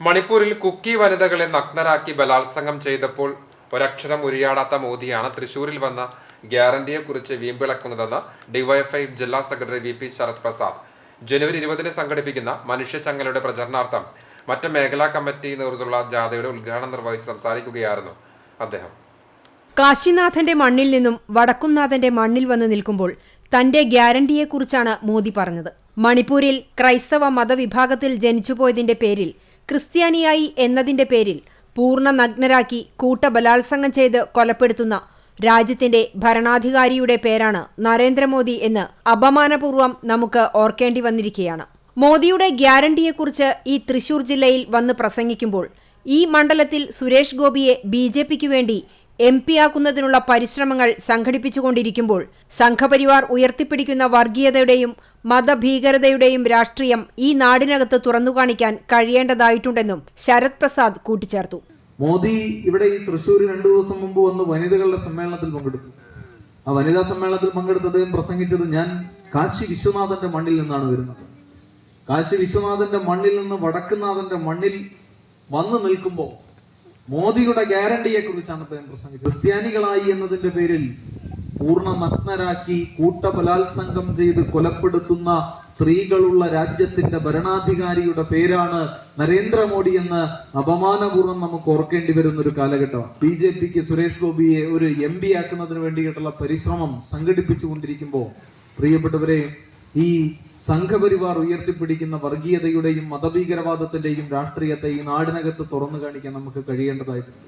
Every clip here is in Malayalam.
മണിപ്പൂരിൽ കുക്കി വനിതകളെ നഗ്നരാക്കി ബലാത്സംഗം ചെയ്തപ്പോൾ ഒരക്ഷരം ഉരിയാടാത്ത മോദിയാണ് തൃശൂരിൽ വന്ന ഗ്യാരണ്ടിയെ കുറിച്ച് വീമ്പിളക്കുന്നതെന്ന് ഡിവൈഎഫ്ഐ ജില്ലാ secretary V P Sarath Prasad. ജനുവരി ഇരുപതിന് സംഘടിപ്പിക്കുന്ന മനുഷ്യച്ചങ്ങലയുടെ പ്രചരണാർത്ഥം മറ്റ് മേഖലാ കമ്മിറ്റി നേതൃത്വമുള്ള ജാഥയുടെ ഉദ്ഘാടനം നിർവഹിച്ച് സംസാരിക്കുകയായിരുന്നു അദ്ദേഹം. കാശിനാഥന്റെ മണ്ണിൽ നിന്നും വടക്കുംനാഥന്റെ മണ്ണിൽ വന്ന് നിൽക്കുമ്പോൾ തന്റെ ഗ്യാരണ്ടിയെക്കുറിച്ചാണ് മോദി പറഞ്ഞത്. മണിപ്പൂരിൽ ക്രൈസ്തവ മതവിഭാഗത്തിൽ ജനിച്ചുപോയതിന്റെ പേരിൽ ക്രിസ്ത്യാനിയായി എന്നതിന്റെ പേരിൽ പൂർണ നഗ്നരാക്കി കൂട്ടബലാത്സംഗം ചെയ്ത് കൊലപ്പെടുത്തുന്ന രാജ്യത്തിന്റെ ഭരണാധികാരിയുടെ പേരാണ് നരേന്ദ്രമോദി എന്ന് അപമാനപൂർവം നമുക്ക് ഓർക്കേണ്ടി വന്നിരിക്കുകയാണ്. മോദിയുടെ ഗ്യാരണ്ടിയെക്കുറിച്ച് ഈ തൃശൂർ ജില്ലയിൽ വന്ന് പ്രസംഗിക്കുമ്പോൾ ഈ മണ്ഡലത്തിൽ സുരേഷ് ഗോപിയെ ബി ജെ പിക്ക് വേണ്ടി എം പിയാക്കുന്നതിനുള്ള പരിശ്രമങ്ങൾ സംഘടിപ്പിച്ചുകൊണ്ടിരിക്കുമ്പോൾ സംഘപരിവാർ ഉയർത്തിപ്പിടിക്കുന്ന വർഗീയതയുടെയും മതഭീകരതയുടെയും രാഷ്ട്രീയം ഈ നാടിനകത്ത് തുറന്നുകാണിക്കാൻ കഴിയേണ്ടതായിട്ടുണ്ടെന്നും ശരത് പ്രസാദ് കൂട്ടിച്ചേർത്തു. മോദി ഇവിടെ ഈ തൃശ്ശൂർ രണ്ടു ദിവസം മുമ്പ് വന്ന് വനിതകളുടെ സമ്മേളനത്തിൽ പങ്കെടുത്തു. ആ വനിതാ സമ്മേളനത്തിൽ പങ്കെടുത്തതും പ്രസംഗിച്ചത് ഞാൻ കാശി വിശ്വനാഥന്റെ മണ്ണിൽ നിന്നാണ് വരുന്നത്. കാശി വിശ്വനാഥന്റെ മണ്ണിൽ നിന്ന് വടക്കുനാഥന്റെ മണ്ണിൽ വന്നു നിൽക്കുമ്പോൾ മോദിയുടെ ഗ്യാരണ്ടിയെ കുറിച്ചാണ് അദ്ദേഹം പ്രസംഗിച്ചത്. ക്രിസ്ത്യാനികളായി എന്നതിന്റെ പേരിൽ പൂർണ നഗ്നരാക്കി കൂട്ടബലാത്സംഗം ചെയ്ത് കൊലപ്പെടുത്തുന്ന സ്ത്രീകളുള്ള രാജ്യത്തിന്റെ ഭരണാധികാരിയുടെ പേരാണ് നരേന്ദ്രമോദി എന്ന് അപമാനപൂർവം നമുക്ക് ഓർക്കേണ്ടി വരുന്ന ഒരു കാലഘട്ടമാണ്. ബി ജെ പിക്ക് സുരേഷ് ഗോപിയെ ഒരു എം പി ആക്കുന്നതിന് വേണ്ടിയിട്ടുള്ള പരിശ്രമം സംഘടിപ്പിച്ചുകൊണ്ടിരിക്കുമ്പോൾ പ്രിയപ്പെട്ടവരെ ഈ സംഘപരിവാർ ഉയർത്തിപ്പിടിക്കുന്ന വർഗീയതയുടെയും മതഭീകരവാദത്തിന്റെയും രാഷ്ട്രീയത്തെ ഈ നാടിനകത്ത് തുറന്നു കാണിക്കാൻ നമുക്ക് കഴിയേണ്ടതായിട്ടുണ്ട്.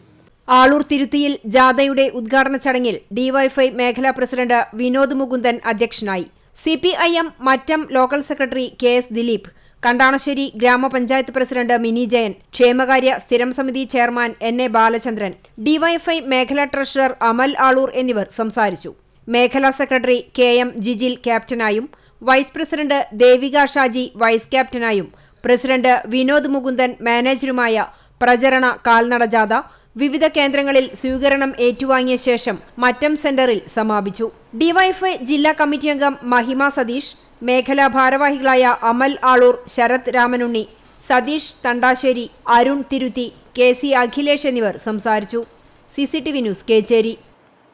ആളൂർ തിരുത്തിയിൽ ജാഥയുടെ ഉദ്ഘാടന ചടങ്ങിൽ ഡിവൈഫൈ മേഖലാ പ്രസിഡന്റ് വിനോദ് മുകുന്ദൻ അധ്യക്ഷനായി. C P I M Mattam local secretary K S Dileep Kandanassery ഗ്രാമപഞ്ചായത്ത് പ്രസിഡന്റ് മിനി ജയൻ ക്ഷേമകാര്യ സ്ഥിരം സമിതി chairman N A Balachandran DYFI മേഖലാ ട്രഷറർ അമൽ ആളൂർ എന്നിവർ സംസാരിച്ചു. മേഖലാ secretary K M Jijil ക്യാപ്റ്റനായും vice president Devika Shaji vice ക്യാപ്റ്റനായും president Vinod Mukundan മാനേജറുമായ പ്രചരണ കാൽനട ജാഥ വിവിധ കേന്ദ്രങ്ങളിൽ സ്വീകരണം ഏറ്റുവാങ്ങിയ ശേഷം മറ്റം സെന്ററിൽ സമാപിച്ചു. ഡിവൈഎഫ്ഐ ജില്ലാ കമ്മിറ്റി അംഗം മഹിമ സതീഷ് മേഖലാ ഭാരവാഹികളായ അമൽ ആളൂർ ശരത് രാമനുണ്ണി സതീഷ് തണ്ടാശ്ശേരി അരുൺ തിരുത്തി കെ സി അഖിലേഷ് എന്നിവർ സംസാരിച്ചു. C news Kecheri.